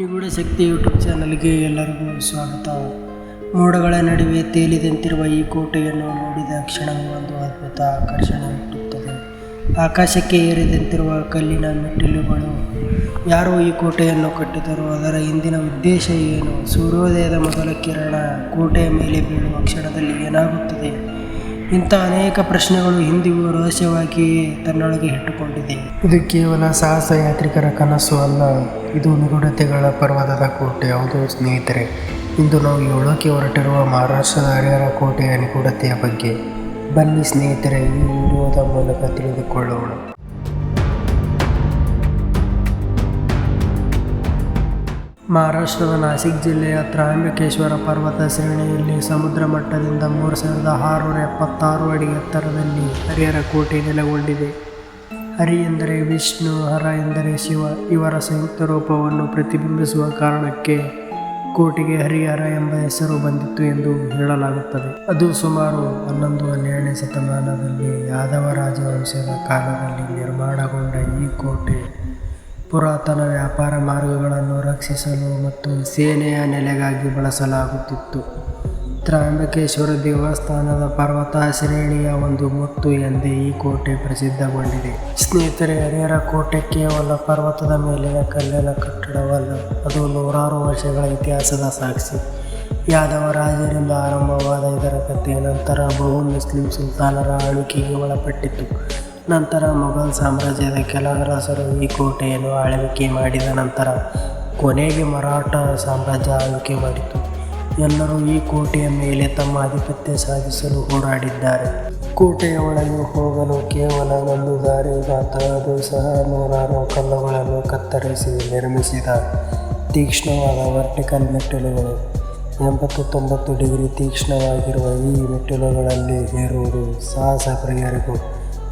ನಿಗೂಢ ಶಕ್ತಿ ಯೂಟ್ಯೂಬ್ ಚಾನಲ್ಗೆ ಎಲ್ಲರಿಗೂ ಸ್ವಾಗತ. ಮೋಡಗಳ ನಡುವೆ ತೇಲಿದಂತಿರುವ ಈ ಕೋಟೆಯನ್ನು ನೋಡಿದ ಕ್ಷಣವೂ ಒಂದು ಅದ್ಭುತ ಆಕರ್ಷಣೆ ಹುಟ್ಟುತ್ತದೆ. ಆಕಾಶಕ್ಕೆ ಏರಿದಂತಿರುವ ಕಲ್ಲಿನ ಮೆಟ್ಟಿಲುಗಳು, ಯಾರೋ ಈ ಕೋಟೆಯನ್ನು ಕಟ್ಟಿದರು ಅದರ ಹಿಂದಿನ ಉದ್ದೇಶ ಏನು? ಸೂರ್ಯೋದಯದ ಮೊದಲ ಕಿರಣ ಕೋಟೆಯ ಮೇಲೆ ಬೀಳುವ ಕ್ಷಣದಲ್ಲಿ ಏನಾಗುತ್ತದೆ? ಇಂಥ ಅನೇಕ ಪ್ರಶ್ನೆಗಳು ಹಿಂದಿಗೂ ರಹಸ್ಯವಾಗಿಯೇ ತನ್ನೊಳಗೆ ಇಟ್ಟುಕೊಂಡಿದೆ. ಇದು ಕೇವಲ ಸಾಹಸ ಯಾತ್ರಿಕರ ಕನಸು ಅಲ್ಲ. ಇದು ನಿಗೂಢತೆಗಳ ಪರ್ವತದ ಕೋಟೆ. ಹೌದು ಸ್ನೇಹಿತರೆ, ಇಂದು ನಾವು ಹೇಳೋಕೆ ಹೊರಟಿರುವ ಮಹಾರಾಷ್ಟ್ರದ ಹರಿಹರ ಕೋಟೆಯ ನಿಗೂಢತೆಯ ಬಗ್ಗೆ. ಬನ್ನಿ ಸ್ನೇಹಿತರೆ, ಈ ವಿಡಿಯೋದ ಮೂಲಕ ತಿಳಿದುಕೊಳ್ಳೋಣ. ಮಹಾರಾಷ್ಟ್ರದ ನಾಸಿಕ್ ಜಿಲ್ಲೆಯ ತ್ರಾಂಬಕೇಶ್ವರ ಪರ್ವತ ಶ್ರೇಣಿಯಲ್ಲಿ ಸಮುದ್ರ ಮಟ್ಟದಿಂದ ಮೂರು ಸಾವಿರದ ಆರುನೂರ ಎಪ್ಪತ್ತಾರು ಅಡಿ ಎತ್ತರದಲ್ಲಿ ಹರಿಹರ ಕೋಟೆ ನೆಲೆಗೊಂಡಿದೆ. ಹರಿ ಎಂದರೆ ವಿಷ್ಣು, ಹರ ಎಂದರೆ ಶಿವ. ಇವರ ಸಂಯುಕ್ತ ರೂಪವನ್ನು ಪ್ರತಿಬಿಂಬಿಸುವ ಕಾರಣಕ್ಕೆ ಕೋಟೆಗೆ ಹರಿಹರ ಎಂಬ ಹೆಸರು ಬಂದಿತ್ತು ಎಂದು ಹೇಳಲಾಗುತ್ತದೆ. ಅದು ಸುಮಾರು ಹನ್ನೊಂದು, ಹನ್ನೆರಡನೇ ಶತಮಾನದಲ್ಲಿ ಯಾದವ ರಾಜವಂಶದ ಕಾಲದಲ್ಲಿ ನಿರ್ಮಾಣಗೊಂಡ ಈ ಕೋಟೆ ಪುರಾತನ ವ್ಯಾಪಾರ ಮಾರ್ಗಗಳನ್ನು ರಕ್ಷಿಸಲು ಮತ್ತು ಸೇನೆಯ ನೆಲೆಗಾಗಿ ಬಳಸಲಾಗುತ್ತಿತ್ತು. ತ್ರ್ಯಂಬಕೇಶ್ವರ ದೇವಸ್ಥಾನದ ಪರ್ವತ ಶ್ರೇಣಿಯ ಒಂದು ಮುತ್ತು ಎಂದೇ ಈ ಕೋಟೆ ಪ್ರಸಿದ್ಧಗೊಂಡಿದೆ. ಸ್ನೇಹಿತರೆ ಹರಿಹರ ಕೋಟೆ ಕೇವಲ ಪರ್ವತದ ಮೇಲಿನ ಕಲ್ಲಿನ ಕಟ್ಟಡವಲ್ಲ, ಅದು ನೂರಾರು ವರ್ಷಗಳ ಇತಿಹಾಸದ ಸಾಕ್ಷಿ. ಯಾದವ ರಾಜರಿಂದ ಆರಂಭವಾದ ಇದರ ಕಥೆ ನಂತರ ಬಹು ಮುಸ್ಲಿಂ ಸುಲ್ತಾನರ ಆಳ್ವಿಕೆಗೆ ಒಳಪಟ್ಟಿತ್ತು ನಂತರ ಮೊಘಲ್ ಸಾಮ್ರಾಜ್ಯದ ಕೆಲ ಅರಸರು ಈ ಕೋಟೆಯನ್ನು ಆಳ್ವಿಕೆ ಮಾಡಿದ ನಂತರ ಕೊನೆಗೆ ಮರಾಠ ಸಾಮ್ರಾಜ್ಯ ಆಳ್ವಿಕೆ ಮಾಡಿತು. ಎಲ್ಲರೂ ಈ ಕೋಟೆಯ ಮೇಲೆ ತಮ್ಮ ಆಧಿಪತ್ಯ ಸಾಧಿಸಲು ಹೋರಾಡಿದ್ದಾರೆ. ಕೋಟೆಯ ಒಳಗೆ ಹೋಗಲು ಕೇವಲ ಒಂದು ದಾರಿ ಮಾತ್ರ, ಅದು ಸಹ ನೂರಾರು ಕಲ್ಲುಗಳನ್ನು ಕತ್ತರಿಸಿ ನಿರ್ಮಿಸಿದ ತೀಕ್ಷ್ಣವಾದ ವರ್ಟಿಕಲ್ ಮೆಟ್ಟಿಲುಗಳು. ಎಂಬತ್ತು ತೊಂಬತ್ತು ಡಿಗ್ರಿ ತೀಕ್ಷ್ಣವಾಗಿರುವ ಈ ಮೆಟ್ಟಿಲುಗಳಲ್ಲಿ ಏರುವುದು ಸಾಹಸ ಪ್ರಿಯರಿಗೂ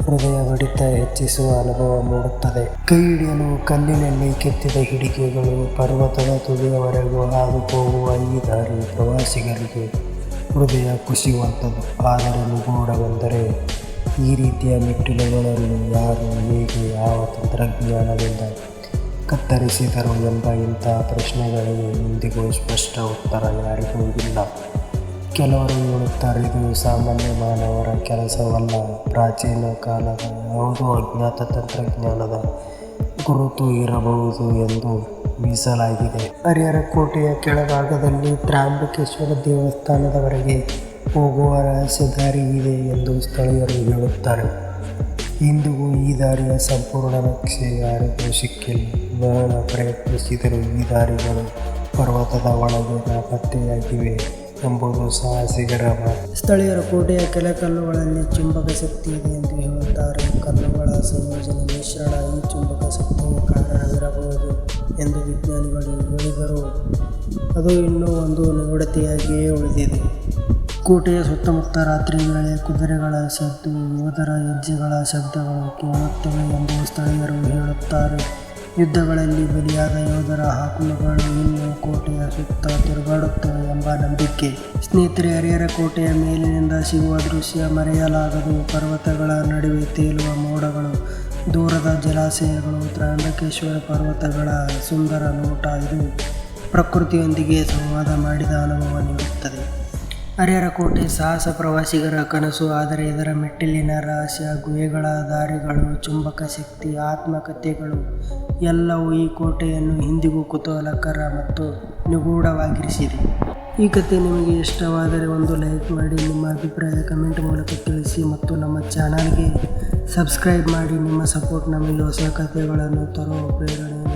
ಹೃದಯ ಬಡಿತ ಹೆಚ್ಚಿಸುವ ಅನುಭವ ಮೂಡುತ್ತದೆ. ಕೈ ಹಿಡಿಯಲು ಕಲ್ಲಿನಲ್ಲಿ ಕೆತ್ತಿದ ಹಿಡಿಕೆಗಳು ಪರ್ವತದ ತುದಿಯವರೆಗೂ ಹಾದು ಹೋಗುವ ಈ ದಾರಿ ಪ್ರವಾಸಿಗರಿಗೆ ಹೃದಯ ಕುಸಿಯುವಂಥದ್ದು. ಆದರೆ ನಿಗೂಢವೆಂದರೆ ಈ ರೀತಿಯ ಮೆಟ್ಟಿಲುಗಳನ್ನು ಯಾರು ಹೇಗೆ ಯಾವ ತಂತ್ರಜ್ಞಾನದಿಂದ ಕತ್ತರಿಸಿದರು ಎಂಬ ಇಂಥ ಪ್ರಶ್ನೆಗಳಿಗೆ ಇಂದಿಗೂ ಸ್ಪಷ್ಟ ಉತ್ತರ ಯಾರಿಗೂ ಇಲ್ಲ. ಕೆಲವರು ಹೇಳುತ್ತಾರೆ, ಇದು ಸಾಮಾನ್ಯ ಮಾನವರ ಕೆಲಸವಲ್ಲ ಪ್ರಾಚೀನ ಕಾಲದ ಯಾವುದೋ ಅಜ್ಞಾತ ತಂತ್ರಜ್ಞಾನದ ಗುರುತು ಇರಬಹುದು ಎಂದು ಮೀಸಲಾಗಿದೆ. ಹರಿಹರ ಕೋಟೆಯ ಕೆಳಭಾಗದಲ್ಲಿ ತ್ರ್ಯಂಬಕೇಶ್ವರ ದೇವಸ್ಥಾನದವರೆಗೆ ಹೋಗುವ ರಹಸ್ಯ ದಾರಿ ಇದೆ ಎಂದು ಸ್ಥಳೀಯರು ಹೇಳುತ್ತಾರೆ. ಇಂದಿಗೂ ಈ ದಾರಿಯ ಸಂಪೂರ್ಣ ನಕ್ಷೆ ಯಾರಿಗೂ ಸಿಕ್ಕಿಲ್ಲ. ಬಹಳ ಪ್ರಯತ್ನಿಸಿದರೂ ಈ ದಾರಿಗಳು ಪರ್ವತದ ಒಳಗೆ ನಾಪತ್ತೆಯಾಗಿವೆ ಎಂಬುದು ಸಾಹಸಿಗರ ಸ್ಥಳೀಯರು ಕೋಟೆಯ ಕೆಲ ಕಲ್ಲುಗಳಲ್ಲಿ ಚುಂಬಕ ಶಕ್ತಿ ಇದೆ ಎಂದು ಹೇಳುತ್ತಾರೆ. ಕಲ್ಲುಗಳ ಸಂಯೋಜನೆ ಮಿಶ್ರಣ ಈ ಚುಂಬಕ ಶಕ್ತಿಗೆ ಕಾರಣವಿರಬಹುದು ಎಂದು ವಿಜ್ಞಾನಿಗಳು ಹೇಳಿದರು. ಅದು ಇನ್ನೂ ಒಂದು ನಿಗಡತೆಯಾಗಿಯೇ ಉಳಿದಿದೆ. ಕೋಟೆಯ ಸುತ್ತಮುತ್ತ ರಾತ್ರಿ ವೇಳೆ ಕುದುರೆಗಳ ಶಬ್ದ ಯೋಧರ ಹೆಜ್ಜೆಗಳ ಶಬ್ದಗಳು ಕೇಳುತ್ತವೆ ಎಂದು ಸ್ಥಳೀಯರು ಹೇಳುತ್ತಾರೆ. ಯುದ್ಧಗಳಲ್ಲಿ ಬಲಿಯಾದ ಯೋಧರ ಆತ್ಮಗಳು ಇನ್ನೂ ಕೋಟೆಯ ಸುತ್ತ ತಿರುಗಾಡುತ್ತವೆ ಎಂಬ ನಂಬಿಕೆ. ಸ್ನೇಹಿತರೆ ಹರಿಹರ ಕೋಟೆಯ ಮೇಲಿನಿಂದ ಸಿಗುವ ದೃಶ್ಯ ಮರೆಯಲಾಗದು. ಪರ್ವತಗಳ ನಡುವೆ ತೇಲುವ ಮೋಡಗಳು, ದೂರದ ಜಲಾಶಯಗಳು, ತ್ರ್ಯಂಬಕೇಶ್ವರ ಪರ್ವತಗಳ ಸುಂದರ ನೋಟ ಇದು ಪ್ರಕೃತಿಯೊಂದಿಗೆ ಸಂವಾದ ಮಾಡಿದ ಅನುಭವ ನೀಡುತ್ತದೆ. ಹರಿಹರ ಕೋಟೆ, ಸಾಹಸ ಪ್ರವಾಸಿಗರ ಕನಸು. ಆದರೆ ಇದರ ಮೆಟ್ಟಿಲಿನ ರಹಸ್ಯ, ಗುಹೆಗಳ ದಾರಿಗಳು, ಚುಂಬಕ ಶಕ್ತಿ, ಆತ್ಮಕಥೆಗಳು, ಎಲ್ಲವೂ ಈ ಕೋಟೆಯನ್ನು ಹಿಂದಿಗೂ ಕುತೂಹಲಕರ ಮತ್ತು ನಿಗೂಢವಾಗಿರಿಸಿದೆ. ಈ ಕಥೆ ನಿಮಗೆ ಇಷ್ಟವಾದರೆ ಒಂದು ಲೈಕ್ ಮಾಡಿ, ನಿಮ್ಮ ಅಭಿಪ್ರಾಯ ಕಮೆಂಟ್ ಮೂಲಕ ತಿಳಿಸಿ ಮತ್ತು ನಮ್ಮ ಚಾನಲ್ಗೆ ಸಬ್ಸ್ಕ್ರೈಬ್ ಮಾಡಿ. ನಿಮ್ಮ ಸಪೋರ್ಟ್ ನಮಗೆ ಹೊಸ ಕಥೆಗಳನ್ನು ತರುವ ಪ್ರೇರಣೆ